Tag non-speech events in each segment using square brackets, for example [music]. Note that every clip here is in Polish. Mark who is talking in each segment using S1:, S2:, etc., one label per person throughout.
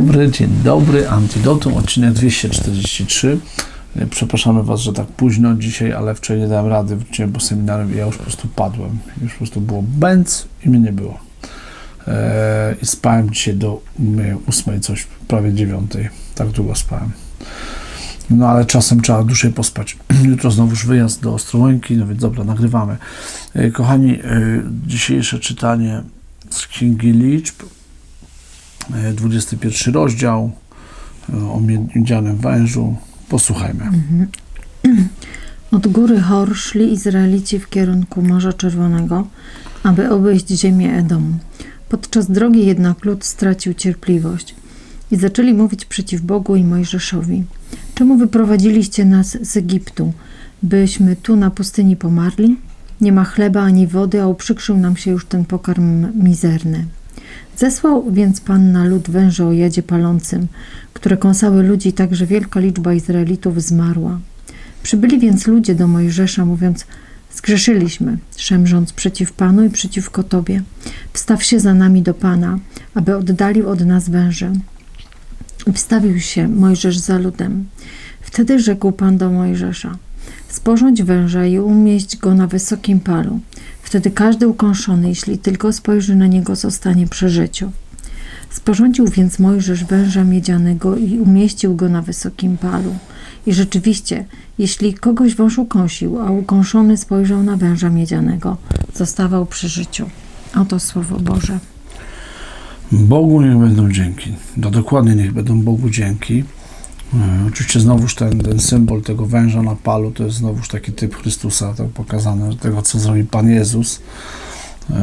S1: dobry, dzień dobry. Antidotum, odcinek 243. E, Przepraszamy Was, że tak późno dzisiaj, ale wczoraj nie dałem rady, wróciłem po seminarium i ja już po prostu padłem. Już po prostu było bęc i mnie nie było. E, I spałem dzisiaj do mm, ósmej, coś, prawie dziewiątej. Tak długo spałem. No ale czasem trzeba dłużej pospać. [clears throat] Jutro znowuż wyjazd do Ostrołęki, no więc dobra, nagrywamy. E, Kochani, e, dzisiejsze czytanie z Księgi Liczb, 21 rozdział e, o miedzianym wężu. Posłuchajmy. [clears throat]
S2: Od góry Hor szli Izraelici w kierunku Morza Czerwonego, aby obejść ziemię Edomu. Podczas drogi jednak lud stracił cierpliwość i zaczęli mówić przeciw Bogu i Mojżeszowi. Czemu wyprowadziliście nas z Egiptu, byśmy tu na pustyni pomarli? Nie ma chleba ani wody, a uprzykrzył nam się już ten pokarm mizerny. Zesłał więc Pan na lud węże o jadzie palącym, które kąsały ludzi, tak że wielka liczba Izraelitów zmarła. Przybyli więc ludzie do Mojżesza, mówiąc: Zgrzeszyliśmy, szemrząc przeciw Panu i przeciwko Tobie. Wstaw się za nami do Pana, aby oddalił od nas węże. I wstawił się Mojżesz za ludem. Wtedy rzekł Pan do Mojżesza: Sporządź węża i umieść go na wysokim palu. Wtedy każdy ukąszony, jeśli tylko spojrzy na niego, zostanie przy życiu. Sporządził więc Mojżesz węża miedzianego i umieścił go na wysokim palu. I rzeczywiście, jeśli kogoś wąż ukąsił, a ukąszony spojrzał na węża miedzianego, zostawał przy życiu. Oto słowo Boże.
S1: Bogu niech będą dzięki. No dokładnie niech będą Bogu dzięki. E, Oczywiście znowuż ten, ten symbol tego węża na palu to jest znowuż taki typ Chrystusa, tak pokazane, tego co zrobi Pan Jezus e,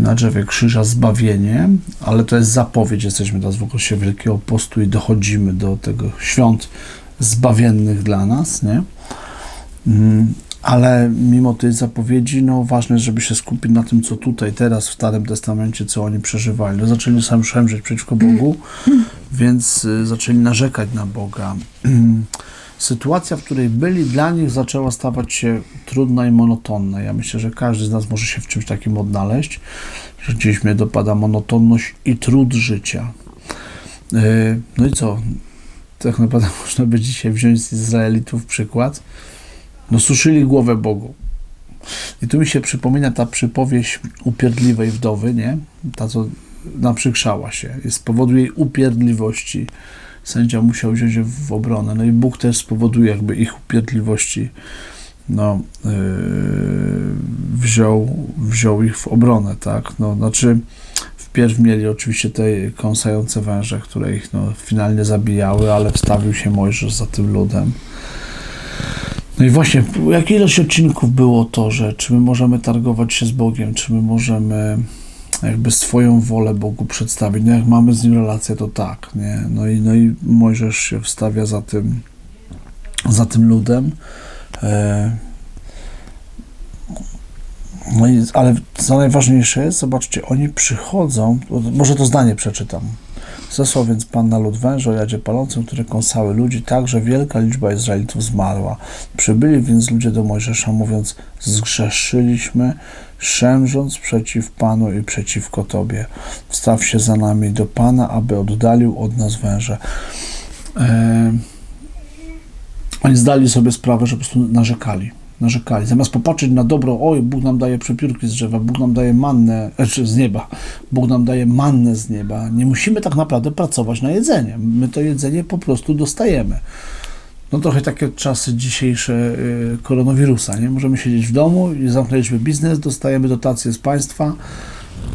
S1: na drzewie krzyża, zbawienie, ale to jest zapowiedź, jesteśmy teraz w okresie Wielkiego Postu i dochodzimy do tego świąt zbawiennych dla nas, nie? Mm, Ale mimo tej zapowiedzi, no ważne jest, żeby się skupić na tym, co tutaj, teraz w Starym Testamencie, co oni przeżywali. No, zaczęli sam szemrzeć przeciwko Bogu, więc y, zaczęli narzekać na Boga. [clears throat] Sytuacja, w której byli, dla nich zaczęła stawać się trudna i monotonna. Ja myślę, że każdy z nas może się w czymś takim odnaleźć, że gdzieś mnie dopada monotonność i trud życia. Y, No i co? Tak naprawdę [laughs] można by dzisiaj wziąć z Izraelitów przykład. No suszyli głowę Bogu. I tu mi się przypomina ta przypowieść upierdliwej wdowy, nie? Ta, co naprzykrzała się. I z powodu jej upierdliwości sędzia musiał wziąć ją w obronę. No i Bóg też spowoduje jakby ich upierdliwości, no, yy, wziął, wziął ich w obronę, tak? No, znaczy, wpierw mieli oczywiście te kąsające węże, które ich no, finalnie zabijały, ale wstawił się Mojżesz za tym ludem. No i właśnie, jak ilość odcinków było to, że czy my możemy targować się z Bogiem, czy my możemy jakby swoją wolę Bogu przedstawić. No jak mamy z Nim relację, to tak, nie? No i, no i Mojżesz się wstawia za tym, za tym ludem. E, no i, ale co najważniejsze jest, zobaczcie, oni przychodzą, może to zdanie przeczytam. Zesłał więc Pan na lud węża o jadzie palącym, które kąsały ludzi, tak, że wielka liczba Izraelitów zmarła. Przybyli więc ludzie do Mojżesza, mówiąc, zgrzeszyliśmy, szemrząc przeciw Panu i przeciwko Tobie. Wstaw się za nami do Pana, aby oddalił od nas węże. E, oni zdali sobie sprawę, że po prostu narzekali. Narzekali. Zamiast popatrzeć na dobro, oj, Bóg nam daje przepiórki z drzewa, Bóg nam daje mannę, [laughs] czy z nieba, Bóg nam daje mannę z nieba. Nie musimy tak naprawdę pracować na jedzenie. My to jedzenie po prostu dostajemy. No trochę takie czasy dzisiejsze y, koronawirusa, nie? Możemy siedzieć w domu i zamknęliśmy biznes, dostajemy dotacje z państwa.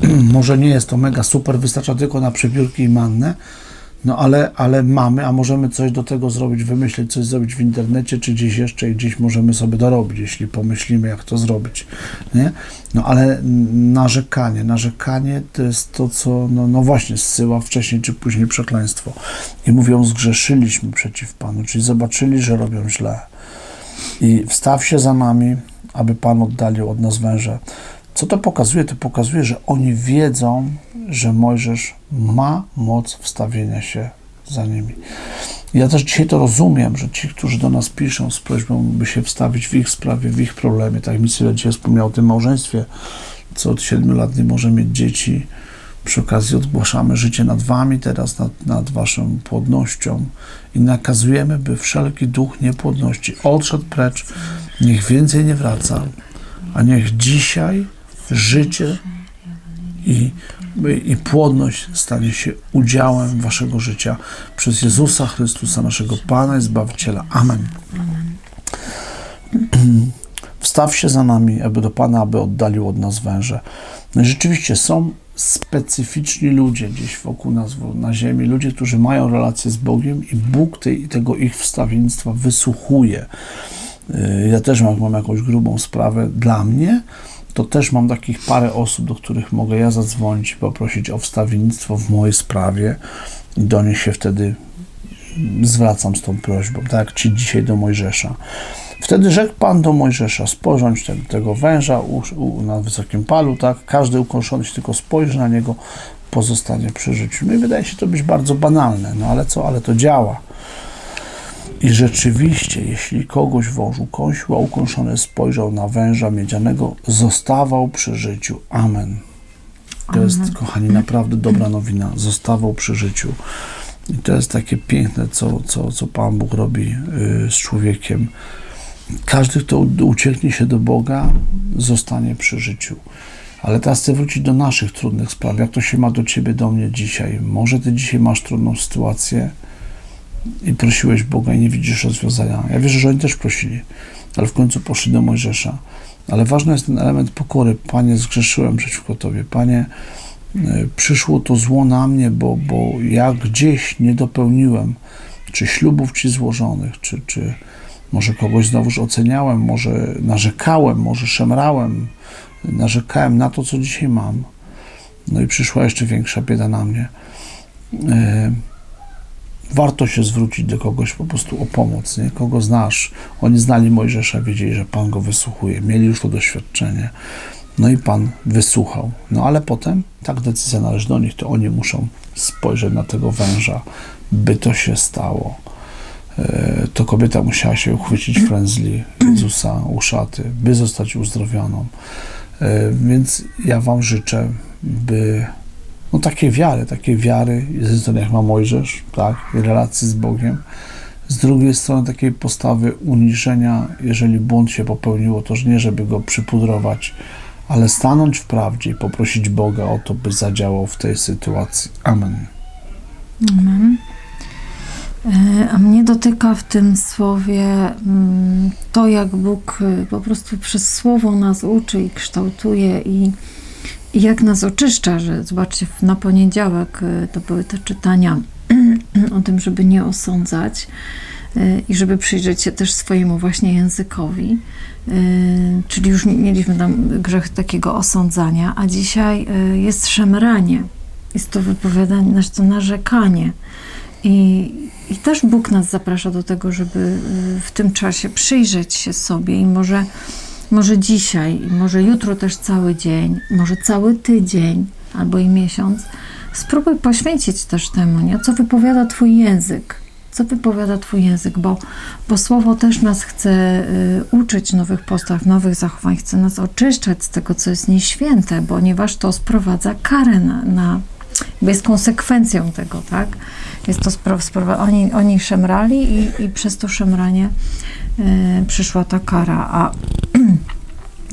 S1: [clears throat] Może nie jest to mega super, wystarcza tylko na przepiórki i mannę, no ale, ale mamy, a możemy coś do tego zrobić, wymyślić coś zrobić w internecie, czy gdzieś jeszcze i gdzieś możemy sobie dorobić, jeśli pomyślimy, jak to zrobić, nie? No ale narzekanie, narzekanie to jest to, co, no, no właśnie, zsyła wcześniej czy później przekleństwo. I mówią, zgrzeszyliśmy przeciw Panu, czyli zobaczyli, że robią źle. I wstaw się za nami, aby Pan oddalił od nas węże. Co to pokazuje? To pokazuje, że oni wiedzą, że Mojżesz ma moc wstawienia się za nimi. Ja też dzisiaj to rozumiem, że ci, którzy do nas piszą z prośbą, by się wstawić w ich sprawie, w ich problemie, tak jak mi Syla dzisiaj wspomniał o tym małżeństwie, co od 7 lat nie może mieć dzieci, Przy okazji odgłaszamy życie nad wami teraz, nad, nad waszą płodnością i nakazujemy, by wszelki duch niepłodności odszedł precz, niech więcej nie wraca, a niech dzisiaj życie i, i płodność stanie się udziałem waszego życia przez Jezusa Chrystusa, naszego Pana i Zbawiciela. Amen. [clears throat] Wstaw się za nami, aby do Pana, aby oddalił od nas węże. No rzeczywiście są specyficzni ludzie gdzieś wokół nas na ziemi, ludzie, którzy mają relację z Bogiem i Bóg tej, tego ich wstawiennictwa wysłuchuje. Yy, Ja też mam, mam jakąś grubą sprawę dla mnie, to też mam takich parę osób, do których mogę ja zadzwonić i poprosić o wstawiennictwo w mojej sprawie. I do nich się wtedy zwracam z tą prośbą, tak ci dzisiaj do Mojżesza. Wtedy rzekł Pan do Mojżesza, sporządź ten, tego węża u, u, na wysokim palu, tak? Każdy ukończony się tylko spojrzy na niego, pozostanie przy życiu. No i wydaje się to być bardzo banalne, no ale co, ale to działa. I rzeczywiście, jeśli kogoś wąż ukąsił, a ukąszony spojrzał na węża miedzianego, zostawał przy życiu. Amen. To jest, kochani, naprawdę dobra nowina. Zostawał przy życiu. I to jest takie piękne, co, co, co Pan Bóg robi y, z człowiekiem. Każdy, kto ucieknie się do Boga, zostanie przy życiu. Ale teraz chcę wrócić do naszych trudnych spraw. Jak to się ma do Ciebie, do mnie dzisiaj? Może Ty dzisiaj masz trudną sytuację i prosiłeś Boga i nie widzisz rozwiązania. Ja wierzę, że oni też prosili, ale w końcu poszli do Mojżesza. Ale ważny jest ten element pokory. Panie, zgrzeszyłem przeciwko Tobie. Panie, y, przyszło to zło na mnie, bo, bo ja gdzieś nie dopełniłem czy ślubów Ci złożonych, czy, czy może kogoś znowuż oceniałem, może narzekałem, może szemrałem, narzekałem na to, co dzisiaj mam. No i przyszła jeszcze większa bieda na mnie. E, warto się zwrócić do kogoś po prostu o pomoc, nie? Kogo znasz. Oni znali Mojżesza, wiedzieli, że Pan go wysłuchuje, mieli już to doświadczenie. No i Pan wysłuchał. No ale potem tak decyzja należy do nich, to oni muszą spojrzeć na tego węża, by to się stało. E, To kobieta musiała się uchwycić frędzli Jezusa u szaty, by zostać uzdrowioną. E, Więc ja Wam życzę, by no takiej wiary, takiej wiary, z jednej strony jak ma Mojżesz, tak, relacji z Bogiem, z drugiej strony takiej postawy uniżenia, jeżeli błąd się popełniło, to nie żeby go przypudrować, ale stanąć w prawdzie i poprosić Boga o to, by zadziałał w tej sytuacji. Amen.
S2: Amen. E, A mnie dotyka w tym słowie mm, to, jak Bóg y, po prostu przez słowo nas uczy i kształtuje i jak nas oczyszcza, że zobaczcie, na poniedziałek y, to były te czytania [clears throat] o tym, żeby nie osądzać y, i żeby przyjrzeć się też swojemu właśnie językowi. Y, Czyli już mieliśmy tam grzech takiego osądzania, a dzisiaj jest szemranie. Jest to wypowiadanie, znaczy to narzekanie. I, I też Bóg nas zaprasza do tego, żeby w tym czasie przyjrzeć się sobie i może, może dzisiaj, może jutro też cały dzień, może cały tydzień albo i miesiąc, spróbuj poświęcić też temu, nie? co wypowiada Twój język. Co wypowiada Twój język, bo, bo Słowo też nas chce y, uczyć nowych postaw, nowych zachowań, chce nas oczyszczać z tego, co jest nieświęte, ponieważ to sprowadza karę na, na jest konsekwencją tego, tak? Jest to spro, spro, oni, oni szemrali i, i przez to szemranie y, przyszła ta kara, a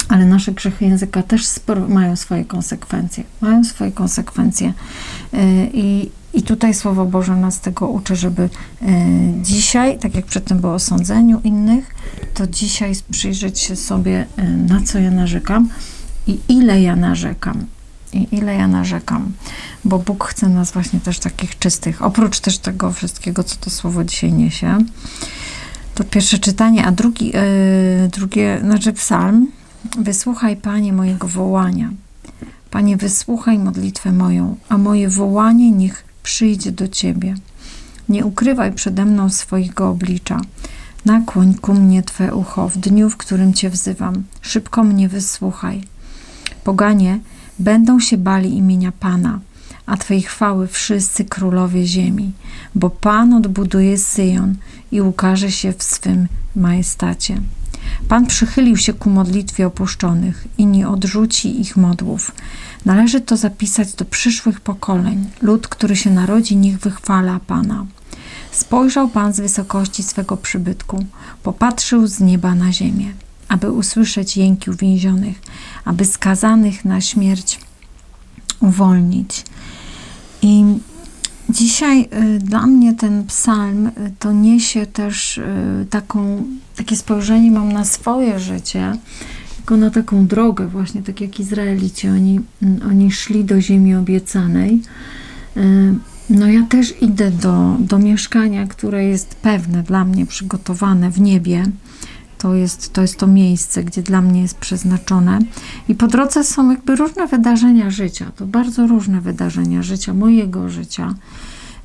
S2: ale nasze grzechy języka też mają swoje konsekwencje. Mają swoje konsekwencje. Y, I, I tutaj Słowo Boże nas tego uczy, żeby y, dzisiaj, tak jak przedtem było o sądzeniu innych, to dzisiaj przyjrzeć się sobie, y, na co ja narzekam i ile ja narzekam. I ile ja narzekam, bo Bóg chce nas właśnie też takich czystych, oprócz też tego wszystkiego, co to słowo dzisiaj niesie. To pierwsze czytanie, a drugi, yy, drugie, znaczy psalm. Wysłuchaj, Panie, mojego wołania. Panie, wysłuchaj modlitwę moją, a moje wołanie niech przyjdzie do Ciebie. Nie ukrywaj przede mną swojego oblicza. Nakłoń ku mnie Twe ucho w dniu, w którym Cię wzywam. Szybko mnie wysłuchaj. Poganie będą się bali imienia Pana, a Twej chwały wszyscy królowie ziemi, bo Pan odbuduje Syjon i ukaże się w swym majestacie. Pan przychylił się ku modlitwie opuszczonych i nie odrzuci ich modłów. Należy to zapisać do przyszłych pokoleń. Lud, który się narodzi, niech wychwala Pana. Spojrzał Pan z wysokości swego przybytku, popatrzył z nieba na ziemię, aby usłyszeć jęki uwięzionych, aby skazanych na śmierć uwolnić. I dzisiaj y, dla mnie ten psalm y, to niesie też y, taką, takie spojrzenie mam na swoje życie, jako na taką drogę właśnie, tak jak Izraelici, oni, mm, oni szli do ziemi obiecanej. No ja też idę do, do mieszkania, które jest pewne dla mnie, przygotowane w niebie. To jest, to jest to miejsce, gdzie dla mnie jest przeznaczone. I po drodze są jakby różne wydarzenia życia. To bardzo różne wydarzenia życia, mojego życia.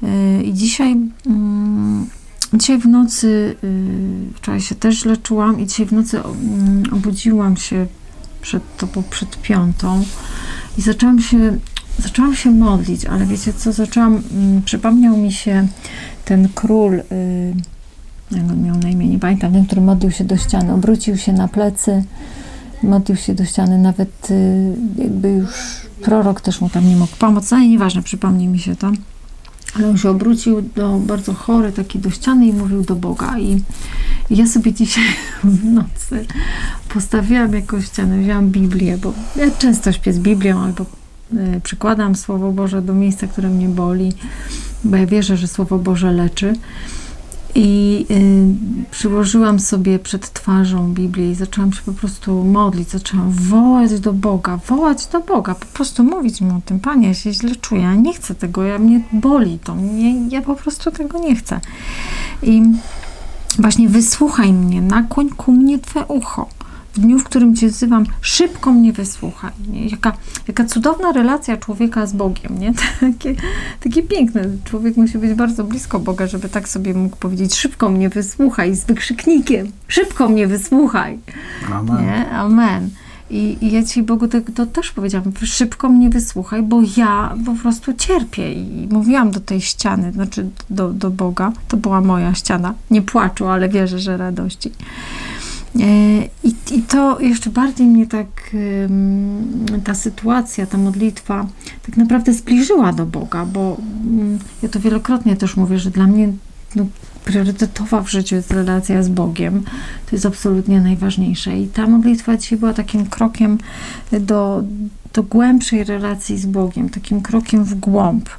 S2: Yy, I dzisiaj, mm, dzisiaj w nocy, yy, wczoraj się też źle czułam i dzisiaj w nocy mm, obudziłam się przed, to było przed piątą i zaczęłam się, zaczęłam się modlić, ale wiecie co, zaczęłam, mm, przypomniał mi się ten król, yy, jak on miał na imię, nie pamiętam, ten, który modlił się do ściany, obrócił się na plecy, modlił się do ściany, nawet y, jakby już prorok też mu tam nie mógł pomóc, no ale nieważne, przypomni mi się to. Ale on się obrócił do bardzo chory, taki do ściany i mówił do Boga. I, i ja sobie dzisiaj [laughs] w nocy postawiłam jakąś ścianę, wzięłam Biblię, bo ja często śpię z Biblią albo y, przykładam Słowo Boże do miejsca, które mnie boli, bo ja wierzę, że Słowo Boże leczy. I y, przyłożyłam sobie przed twarzą Biblię i zaczęłam się po prostu modlić, zaczęłam wołać do Boga, wołać do Boga, po prostu mówić mu o tym, Panie, ja się źle czuję, ja nie chcę tego, ja mnie boli to, mnie, ja po prostu tego nie chcę. I właśnie wysłuchaj mnie, nakłoń ku mnie Twe ucho. W dniu, w którym Cię wzywam, szybko mnie wysłuchaj. Nie? Jaka, jaka cudowna relacja człowieka z Bogiem, nie? [laughs] Takie, takie piękne. Człowiek musi być bardzo blisko Boga, żeby tak sobie mógł powiedzieć, szybko mnie wysłuchaj, z wykrzyknikiem, szybko mnie wysłuchaj.
S1: Amen.
S2: Nie? Amen. I, I ja Ci Bogu to, to też powiedziałam, szybko mnie wysłuchaj, bo ja po prostu cierpię. I mówiłam do tej ściany, znaczy do, do Boga, to była moja ściana. Nie płaczu, ale wierzę, że radości. E, I, I to jeszcze bardziej mnie tak ta sytuacja, ta modlitwa tak naprawdę zbliżyła do Boga, bo mm, ja to wielokrotnie też mówię, że dla mnie no, priorytetowa w życiu jest relacja z Bogiem. To jest absolutnie najważniejsze. I ta modlitwa dzisiaj była takim krokiem do, do głębszej relacji z Bogiem, takim krokiem w głąb.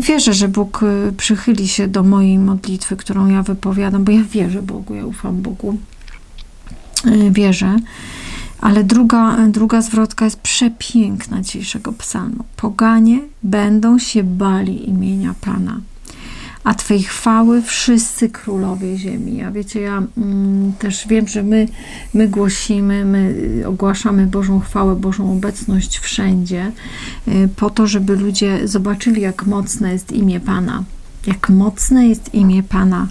S2: Wierzę, że Bóg y, przychyli się do mojej modlitwy, którą ja wypowiadam, bo ja wierzę Bogu, ja ufam Bogu. Y, Wierzę. Ale druga, druga zwrotka jest przepiękna dzisiejszego psalmu. Poganie będą się bali imienia Pana, a Twej chwały wszyscy królowie ziemi. A wiecie, ja mm, też wiem, że my, my głosimy, my ogłaszamy Bożą chwałę, Bożą obecność wszędzie, y, po to, żeby ludzie zobaczyli, jak mocne jest imię Pana. Jak mocne jest imię Pana,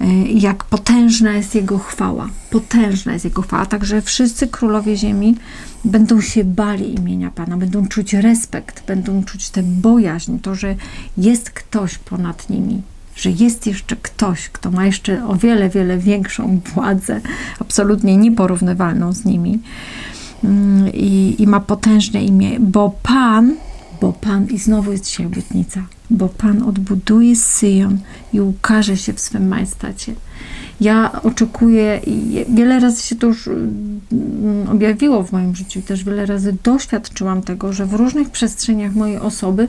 S2: y, jak potężna jest Jego chwała. Potężna jest Jego chwała. Także wszyscy królowie ziemi będą się bali imienia Pana, będą czuć respekt, będą czuć tę bojaźń, to, że jest ktoś ponad nimi, że jest jeszcze ktoś, kto ma jeszcze o wiele, wiele większą władzę, absolutnie nieporównywalną z nimi Mm, i, i ma potężne imię, bo Pan, bo Pan, i znowu jest dzisiaj obietnica, bo Pan odbuduje Syjon i ukaże się w swym majestacie. Ja oczekuję, wiele razy się to już mm, objawiło w moim życiu, też wiele razy doświadczyłam tego, że w różnych przestrzeniach mojej osoby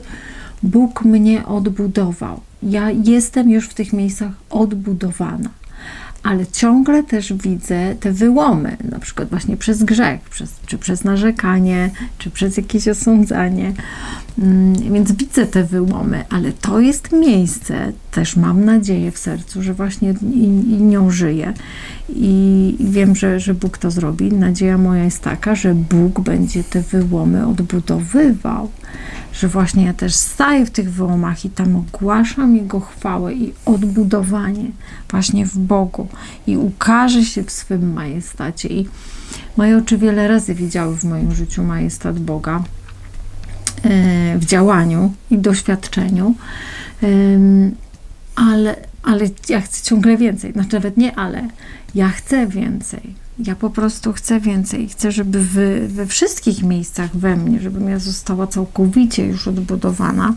S2: Bóg mnie odbudował. Ja jestem już w tych miejscach odbudowana ale ciągle też widzę te wyłomy, na przykład właśnie przez grzech, przez, czy przez narzekanie, czy przez jakieś osądzanie. Mm, Więc widzę te wyłomy, ale to jest miejsce, też mam nadzieję w sercu, że właśnie i, i nią żyję. I wiem, że, że Bóg to zrobi. Nadzieja moja jest taka, że Bóg będzie te wyłomy odbudowywał że właśnie ja też staję w tych wyłomach i tam ogłaszam Jego chwałę i odbudowanie właśnie w Bogu i ukaże się w swym majestacie. I moje oczy wiele razy widziały w moim życiu majestat Boga e, w działaniu i doświadczeniu, ale ale ja chcę ciągle więcej. Znaczy nawet nie ale, ja chcę więcej. Ja po prostu chcę więcej. Chcę, żeby wy, we wszystkich miejscach we mnie, żebym ja została całkowicie już odbudowana,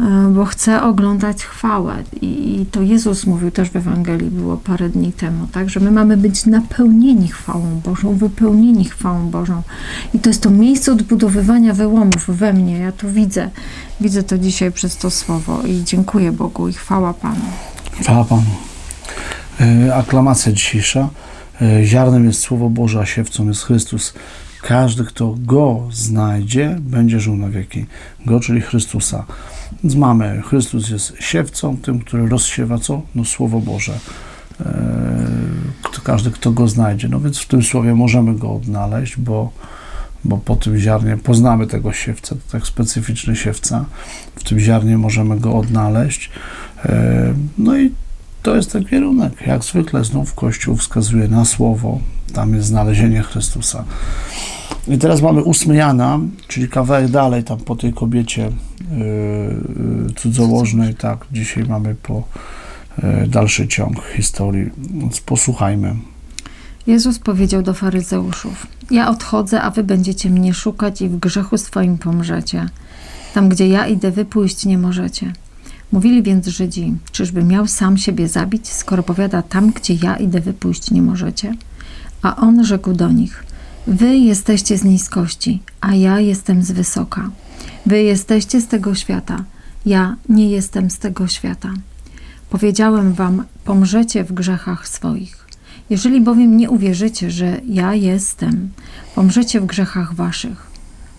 S2: e, bo chcę oglądać chwałę. I, I to Jezus mówił też w Ewangelii, było parę dni temu, tak, że my mamy być napełnieni chwałą Bożą, wypełnieni chwałą Bożą. I to jest to miejsce odbudowywania wyłomów we mnie. Ja to widzę. Widzę to dzisiaj przez to słowo i dziękuję Bogu i chwała Panu.
S1: Chwała Panu. E, Aklamacja dzisiejsza. E, Ziarnem jest Słowo Boże, a siewcą jest Chrystus. Każdy, kto Go znajdzie, będzie żył na wieki. Go, czyli Chrystusa. Więc mamy, Chrystus jest siewcą, tym, który rozsiewa co? No Słowo Boże. E, każdy, kto Go znajdzie. No więc w tym Słowie możemy Go odnaleźć, bo, bo po tym ziarnie poznamy tego siewca, to tak specyficzny siewca. W tym ziarnie możemy Go odnaleźć. E, No i to jest ten kierunek. Jak zwykle znów Kościół wskazuje na słowo. Tam jest znalezienie Chrystusa. I teraz mamy 8 Jana, czyli kawałek dalej, tam po tej kobiecie yy, yy, cudzołożnej. Tak, dzisiaj mamy po yy, dalszy ciąg historii. Więc posłuchajmy.
S2: Jezus powiedział do faryzeuszów: Ja odchodzę, a wy będziecie mnie szukać i w grzechu swoim pomrzecie. Tam, gdzie ja idę, wy pójść nie możecie. Mówili więc Żydzi: Czyżby miał sam siebie zabić, skoro powiada: Tam, gdzie ja idę, wy pójść nie możecie? A on rzekł do nich: Wy jesteście z niskości, a ja jestem z wysoka. Wy jesteście z tego świata, ja nie jestem z tego świata. Powiedziałem wam: Pomrzecie w grzechach swoich. Jeżeli bowiem nie uwierzycie, że ja jestem, pomrzecie w grzechach waszych.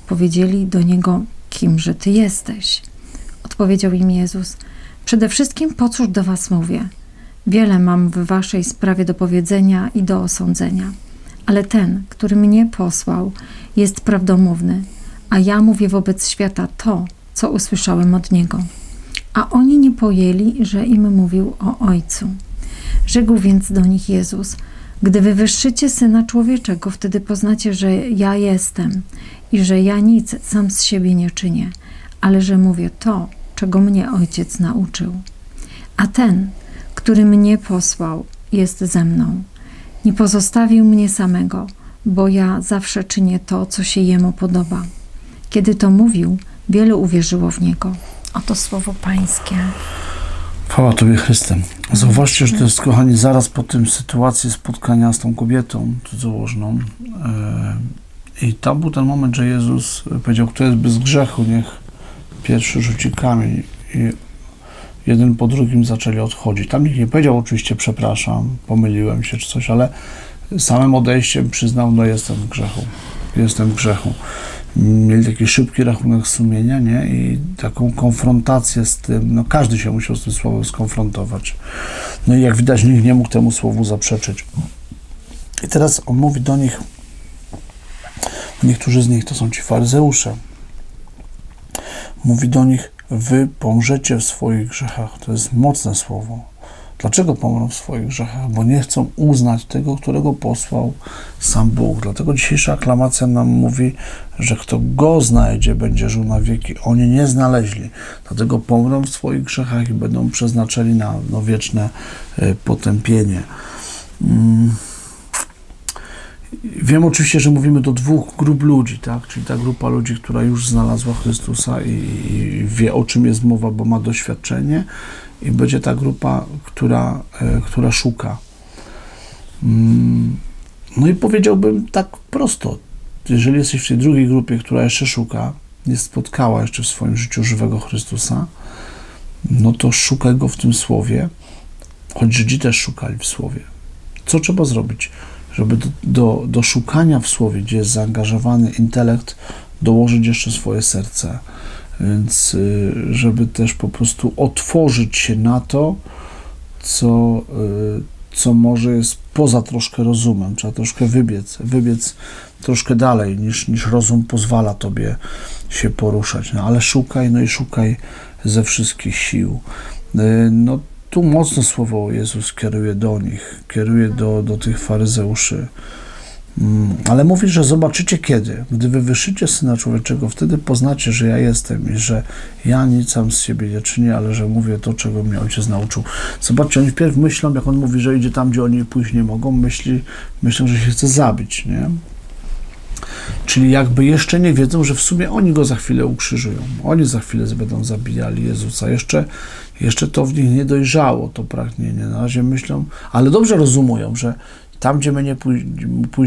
S2: Powiedzieli do niego, kimże ty jesteś? Odpowiedział im Jezus, przede wszystkim po cóż do was mówię? Wiele mam w waszej sprawie do powiedzenia i do osądzenia. Ale ten, który mnie posłał, jest prawdomówny, a ja mówię wobec świata to, co usłyszałem od niego. A oni nie pojęli, że im mówił o Ojcu. Rzekł więc do nich Jezus: Gdy wywyższycie syna człowieczego, wtedy poznacie, że ja jestem i że ja nic sam z siebie nie czynię, ale że mówię to, czego mnie ojciec nauczył. A ten, który mnie posłał, jest ze mną. Nie pozostawił mnie samego, bo ja zawsze czynię to, co się jemu podoba. Kiedy to mówił, wielu uwierzyło w niego. Oto słowo Pańskie.
S1: Chwała Tobie, Chrystem. Zauważcie, że to jest, kochani, zaraz po tym sytuacji spotkania z tą kobietą cudzołożną. E, I tam był ten moment, że Jezus powiedział, kto jest bez grzechu, niech pierwszy rzuci kamień. I jeden po drugim zaczęli odchodzić. Tam nikt nie powiedział oczywiście, przepraszam, pomyliłem się czy coś, ale samym odejściem przyznał, no jestem w grzechu. Jestem w grzechu. Mieli taki szybki rachunek sumienia, nie? I taką konfrontację z tym, no każdy się musiał z tym słowem skonfrontować. No i jak widać, nikt nie mógł temu słowu zaprzeczyć. I teraz on mówi do nich, niektórzy z nich to są ci faryzeusze, mówi do nich, wy pomrzecie w swoich grzechach. To jest mocne słowo. Dlaczego pomrą w swoich grzechach? Bo nie chcą uznać tego, którego posłał sam Bóg. Dlatego dzisiejsza aklamacja nam mówi, że kto Go znajdzie, będzie żył na wieki. Oni nie znaleźli. Dlatego pomrą w swoich grzechach i będą przeznaczeni na no, wieczne y, potępienie. Mm. Wiem oczywiście, że mówimy do dwóch grup ludzi, tak? Czyli ta grupa ludzi, która już znalazła Chrystusa i, wie, o czym jest mowa, bo ma doświadczenie, i będzie ta grupa, która, e, która szuka. Mm, No i powiedziałbym tak prosto. Jeżeli jesteś w tej drugiej grupie, która jeszcze szuka, nie spotkała jeszcze w swoim życiu żywego Chrystusa, no to szukaj go w tym słowie, choć Żydzi też szukali w słowie. Co trzeba zrobić? Żeby do, do, do szukania w słowie, gdzie jest zaangażowany intelekt, dołożyć jeszcze swoje serce. Więc, y, żeby też po prostu otworzyć się na to, co, y, co może jest poza troszkę rozumem. Trzeba troszkę wybiec, wybiec troszkę dalej, niż, niż rozum pozwala tobie się poruszać. No ale szukaj, no i szukaj ze wszystkich sił. Y, No, tu mocno słowo Jezus kieruje do nich, kieruje do, do tych faryzeuszy. Mm, Ale mówi, że zobaczycie kiedy. Gdy wywyższycie Syna Człowieczego, wtedy poznacie, że ja jestem i że ja nic sam z siebie nie czynię, ale że mówię to, czego mnie ojciec nauczył. Zobaczcie, oni wpierw myślą, jak on mówi, że idzie tam, gdzie oni pójść nie mogą, myśli, myślą, że się chce zabić, nie? Czyli jakby jeszcze nie wiedzą, że w sumie oni go za chwilę ukrzyżują. Oni za chwilę będą zabijali Jezusa. Jeszcze, jeszcze to w nich nie dojrzało, to pragnienie. Na razie myślą, ale dobrze rozumują, że tam, gdzie my nie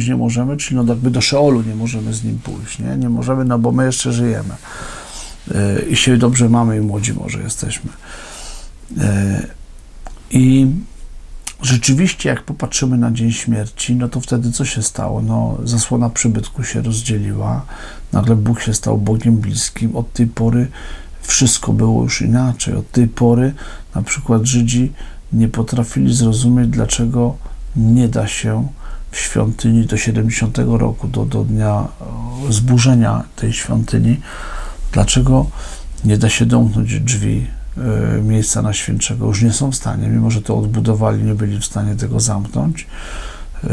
S1: nie możemy, czyli no jakby do Szeolu nie możemy z nim pójść, nie? Nie możemy, no bo my jeszcze żyjemy. Yy, I się dobrze mamy i młodzi może jesteśmy. Yy, I rzeczywiście, jak popatrzymy na dzień śmierci, no to wtedy co się stało? No, zasłona przybytku się rozdzieliła, nagle Bóg się stał Bogiem bliskim. Od tej pory wszystko było już inaczej. Od tej pory na przykład Żydzi nie potrafili zrozumieć, dlaczego nie da się w świątyni do 70 roku, do, do dnia e, zburzenia tej świątyni, dlaczego nie da się domknąć drzwi miejsca na świętszego. Już nie są w stanie, mimo że to odbudowali, nie byli w stanie tego zamknąć. E,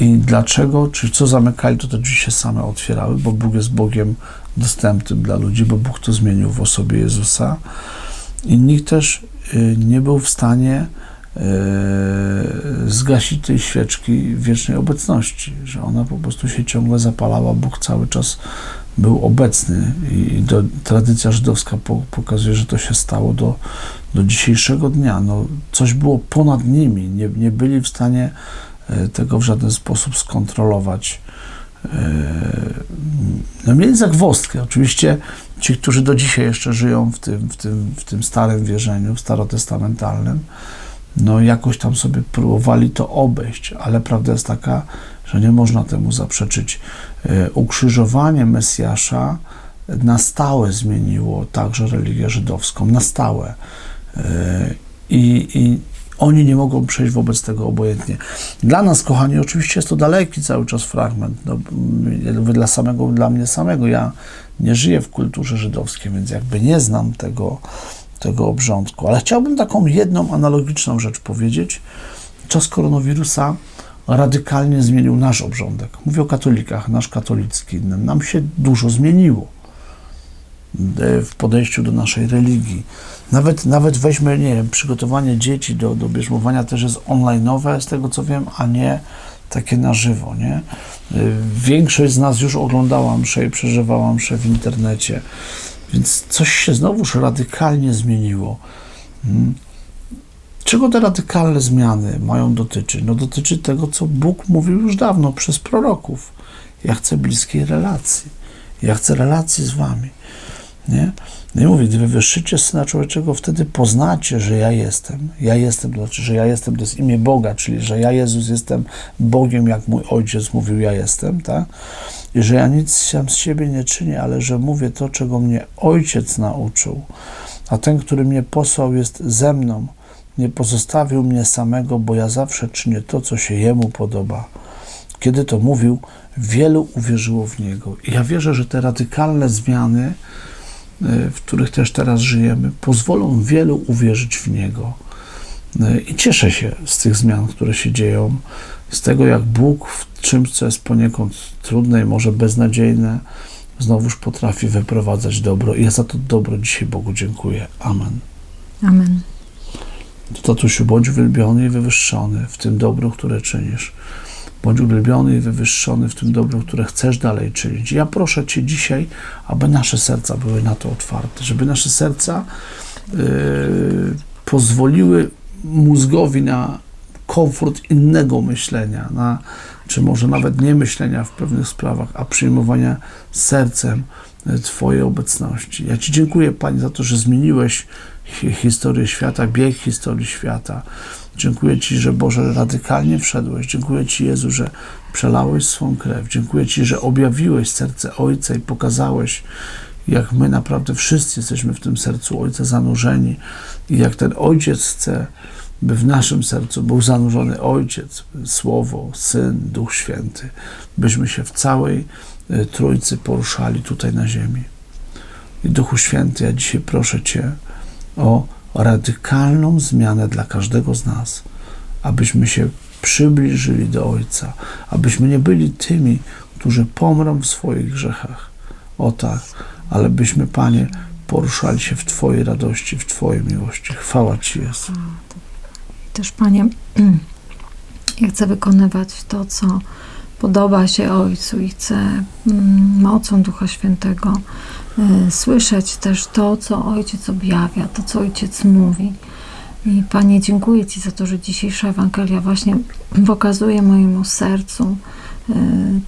S1: I dlaczego, czy co zamykali, to te drzwi się same otwierały, bo Bóg jest Bogiem dostępnym dla ludzi, bo Bóg to zmienił w osobie Jezusa. I nikt też y, nie był w stanie zgasić tej świeczki wiecznej obecności, że ona po prostu się ciągle zapalała, Bóg cały czas był obecny i do, tradycja żydowska po, pokazuje, że to się stało do, do dzisiejszego dnia. No, coś było ponad nimi, nie, nie byli w stanie y, tego w żaden sposób skontrolować. Y, No mieli zagwozdkę. Oczywiście ci, którzy do dzisiaj jeszcze żyją w tym, w tym, w tym starym wierzeniu, starotestamentalnym, no jakoś tam sobie próbowali to obejść, ale prawda jest taka, że nie można temu zaprzeczyć. E, Ukrzyżowanie Mesjasza na stałe zmieniło także religię żydowską, na stałe. E, I, i oni nie mogą przejść wobec tego obojętnie. Dla nas, kochani, oczywiście jest to daleki cały czas fragment. No, dla samego, dla mnie samego. Ja nie żyję w kulturze żydowskiej, więc jakby nie znam tego, tego obrządku. Ale chciałbym taką jedną analogiczną rzecz powiedzieć. Czas koronawirusa radykalnie zmienił nasz obrządek. Mówię o katolikach, nasz katolicki. Nam się dużo zmieniło e, w podejściu do naszej religii. Nawet, nawet weźmy, nie wiem, przygotowanie dzieci do, do bierzmowania też jest online'owe, z tego co wiem, a nie takie na żywo, nie? Y, Większość z nas już oglądała mszę i przeżywała mszę w internecie, więc coś się znowuż radykalnie zmieniło. Mm. Czego te radykalne zmiany mają dotyczyć? No dotyczy tego, co Bóg mówił już dawno przez proroków. Ja chcę bliskiej relacji. Ja chcę relacji z wami. Nie? No i mówi, gdy wywyższycie Syna Człowieczego, wtedy poznacie, że ja jestem. Ja jestem, to znaczy, że ja jestem, to jest imię Boga, czyli, że ja Jezus jestem Bogiem, jak mój Ojciec mówił, ja jestem, tak? Że ja nic sam z siebie nie czynię, ale że mówię to, czego mnie Ojciec nauczył. A ten, który mnie posłał, jest ze mną. Nie pozostawił mnie samego, bo ja zawsze czynię to, co się Jemu podoba. Kiedy to mówił, wielu uwierzyło w Niego. I ja wierzę, że te radykalne zmiany, y, w których też teraz żyjemy, pozwolą wielu uwierzyć w Niego. Y, I cieszę się z tych zmian, które się dzieją, z tego, jak Bóg w czymś, co jest poniekąd trudne i może beznadziejne, znowuż potrafi wyprowadzać dobro. I ja za to dobro dzisiaj Bogu dziękuję. Amen.
S3: Amen.
S1: Tatusiu, bądź uwielbiony i wywyższony w tym dobru, które czynisz. Bądź uwielbiony i wywyższony w tym dobru, które chcesz dalej czynić. Ja proszę Cię dzisiaj, aby nasze serca były na to otwarte, żeby nasze serca yy, pozwoliły mózgowi na komfort innego myślenia, na, czy może nawet nie myślenia w pewnych sprawach, a przyjmowania sercem y, Twojej obecności. Ja Ci dziękuję, Panie, za to, że zmieniłeś hi- historię świata, bieg historii świata. Dziękuję Ci, że Boże radykalnie wszedłeś. Dziękuję Ci, Jezu, że przelałeś swą krew. Dziękuję Ci, że objawiłeś serce Ojca i pokazałeś, jak my naprawdę wszyscy jesteśmy w tym sercu Ojca zanurzeni i jak ten Ojciec chce, by w naszym sercu był zanurzony Ojciec, Słowo, Syn, Duch Święty, byśmy się w całej y, Trójcy poruszali tutaj na ziemi. I Duchu Święty, ja dzisiaj proszę Cię o radykalną zmianę dla każdego z nas, abyśmy się przybliżyli do Ojca, abyśmy nie byli tymi, którzy pomrą w swoich grzechach. O tak, ale byśmy, Panie, poruszali się w Twojej radości, w Twojej miłości. Chwała Ci jest.
S2: Też, Panie, [clears throat] ja chcę wykonywać to, co podoba się Ojcu i chcę mm, mocą Ducha Świętego y, słyszeć też to, co Ojciec objawia, to, co Ojciec mówi. I Panie, dziękuję Ci za to, że dzisiejsza Ewangelia właśnie [clears throat] pokazuje mojemu sercu y,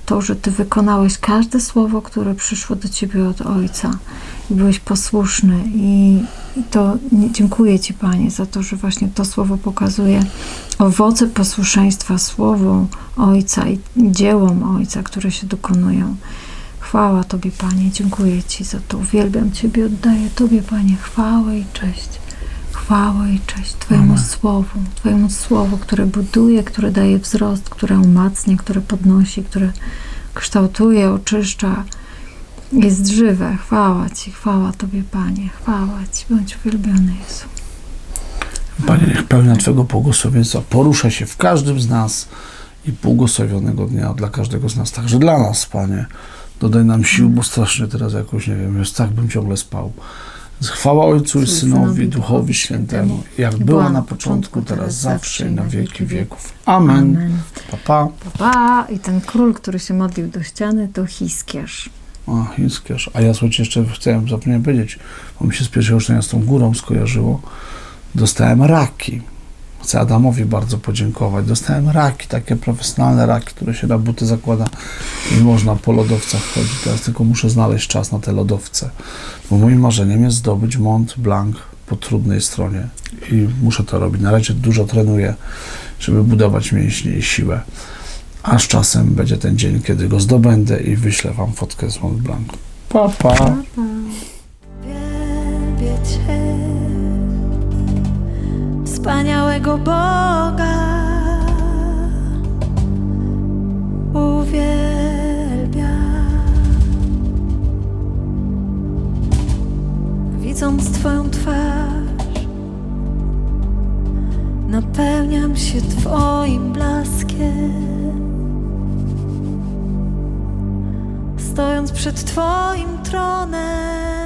S2: to, że Ty wykonałeś każde słowo, które przyszło do Ciebie od Ojca i byłeś posłuszny. I to dziękuję Ci, Panie, za to, że właśnie to słowo pokazuje owoce posłuszeństwa Słowu Ojca i dziełom Ojca, które się dokonują. Chwała Tobie, Panie, dziękuję Ci za to. Uwielbiam Ciebie, oddaję Tobie, Panie, chwałę i cześć. Chwałę i cześć Twojemu
S1: Amen.
S2: Słowu, Twojemu Słowu, które buduje, które daje wzrost, które umacnia, które podnosi, które kształtuje, oczyszcza. Jest żywe. Chwała Ci, chwała Tobie, Panie, chwała Ci. Bądź uwielbiony, Jezu.
S1: Panie, niech pełnia Twojego błogosławieństwa porusza się w każdym z nas i błogosławionego dnia dla każdego z nas, także dla nas, Panie. Dodaj nam sił, bo strasznie teraz jakoś, nie wiem, jest tak bym ciągle spał. Chwała Ojcu i Synowi, Duchowi Świętemu, jak była na początku, teraz, zawsze i na wieki wieków. Amen.
S2: Amen.
S1: Pa, pa.
S2: Pa, I ten król, który się modlił do ściany, to Hiskiarz.
S1: O, Hiskiarz. A ja słuchajcie, jeszcze chciałem zapomniałem powiedzieć, bo mi się z pierwszego czytania z tą górą skojarzyło. Dostałem raki. Chcę Adamowi bardzo podziękować. Dostałem raki, takie profesjonalne raki, które się na buty zakłada i można po lodowcach chodzić. Teraz tylko muszę znaleźć czas na te lodowce, bo moim marzeniem jest zdobyć Mont Blanc po trudnej stronie i muszę to robić. Na razie dużo trenuję, żeby budować mięśnie i siłę. A z czasem będzie ten dzień, kiedy go zdobędę i wyślę Wam fotkę z Mont Blanc. Pa, pa.
S4: Wielbię Cię, wspaniałego Boga. Widząc Twoją twarz, napełniam się Twoim blaskiem. Stojąc przed Twoim tronem,